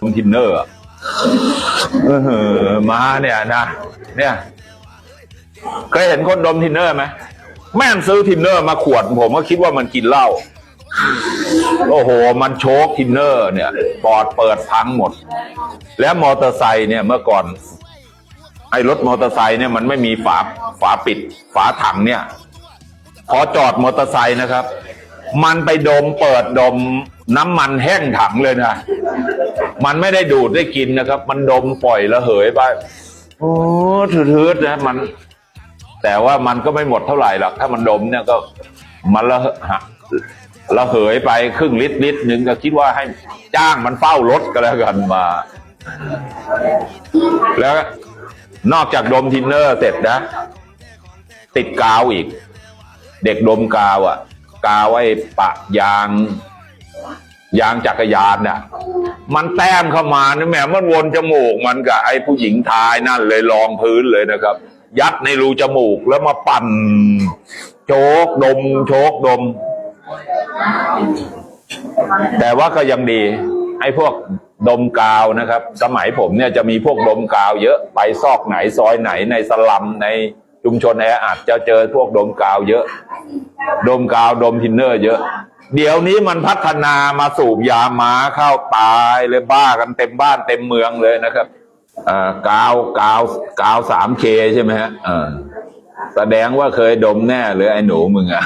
ดมทินเนอร์อะเออมาเนี่ยนะ เนี่ยเคยเห็นคนดมทินเนอร์ไหมแม่งซื้อทินเนอร์มาขวด ผมก็คิดว่ามันกินเหล้าโอ้โห มันโชกทินเนอร์ เนี่ยปอดเปิดพังหมด แล้วมอเตอร์ไซค์เนี่ยเมื่อก่อน ไอ้รถมอเตอร์ไซค์เนี่ยมันไม่มีฝาฝาปิด ฝาถังเนี่ย พอจอดมอเตอร์ไซค์นะครับ มันไปดมเปิดดมน้ำมันแห้งถังเลยนะ มันไม่ได้ดูดได้กินนะครับ มันดมปล่อยระเหยไปโอ้ทืดๆนะมัน แต่ว่ามันก็ไม่หมดเท่าไหร่หรอกถ้ามันดมเนี่ยก็มันละหะระเหยไปครึ่งลิตรลิตรหนึ่งก็คิดว่าให้จ้างมันเฝ้ารถก็แล้วกันมา แล้วนอกจากดมทินเนอร์เสร็จนะ ติดกาวอีก เด็กดมกาวอะกาวไอ้ปะยาง ยางจักรยานน่ะมันแต้มเข้ามานี่แหมมันวนจมูกมันกับไอ้ผู้หญิงทายนั่นเลยรองพื้นเลยนะครับ ยัดในรูจมูกแล้วมาปั่น โชกดม โชกดม แต่ว่าก็ยังดี ไอ้พวกดมกาวนะครับ สมัยผมเนี่ยจะมีพวกดมกาวเยอะไปซอกไหนซอยไหนในสลัมในชุมชนแออัดจะเจอพวกดมกาวเยอะ ดมกาวดมทินเนอร์เยอะ เดี๋ยวนี้มันพัฒนามาสูบยาม้าเข้าตายเลยบ้ากันเต็มบ้านเต็มเมืองเลยนะครับอ่ากาวกาวกาวสามเคใช่ไหมฮะอ่าแสดงว่าเคยดมแน่เลยไอ้หนูมึงอะ